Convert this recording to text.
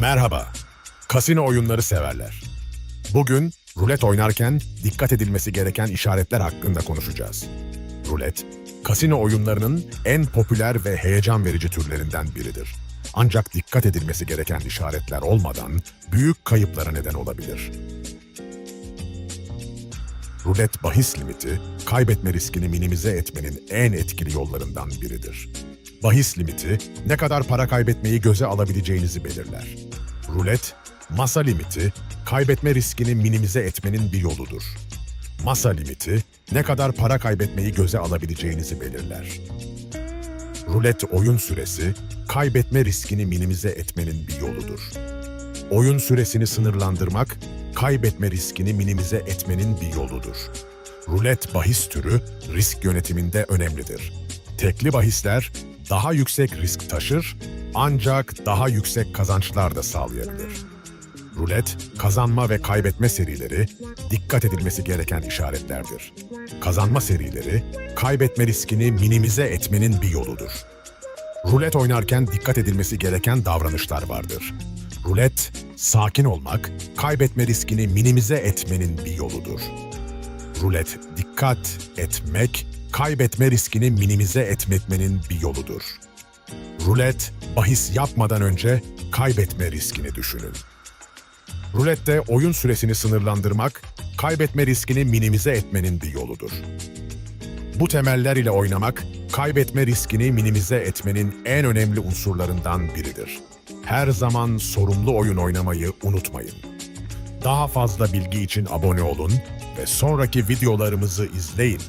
Merhaba. Kasino oyunları severler. Bugün rulet oynarken dikkat edilmesi gereken işaretler hakkında konuşacağız. Rulet, kasino oyunlarının en popüler ve heyecan verici türlerinden biridir. Ancak dikkat edilmesi gereken işaretler olmadan büyük kayıplara neden olabilir. Rulet bahis limiti, kaybetme riskini minimize etmenin en etkili yollarından biridir. Bahis limiti, ne kadar para kaybetmeyi göze alabileceğinizi belirler. Rulet, masa limiti, kaybetme riskini minimize etmenin bir yoludur. Masa limiti, ne kadar para kaybetmeyi göze alabileceğinizi belirler. Rulet oyun süresi, kaybetme riskini minimize etmenin bir yoludur. Oyun süresini sınırlandırmak, kaybetme riskini minimize etmenin bir yoludur. Rulet bahis türü risk yönetiminde önemlidir. Tekli bahisler daha yüksek risk taşır ancak daha yüksek kazançlar da sağlayabilir. Rulet, kazanma ve kaybetme serileri dikkat edilmesi gereken işaretlerdir. Kazanma serileri, kaybetme riskini minimize etmenin bir yoludur. Rulet oynarken dikkat edilmesi gereken davranışlar vardır. Rulet, sakin olmak, kaybetme riskini minimize etmenin bir yoludur. Rulet, dikkat etmek, kaybetme riskini minimize etmenin bir yoludur. Rulet, bahis yapmadan önce kaybetme riskini düşünün. Rulette oyun süresini sınırlandırmak, kaybetme riskini minimize etmenin bir yoludur. Bu temeller ile oynamak, kaybetme riskini minimize etmenin en önemli unsurlarından biridir. Her zaman sorumlu oyun oynamayı unutmayın. Daha fazla bilgi için abone olun ve sonraki videolarımızı izleyin.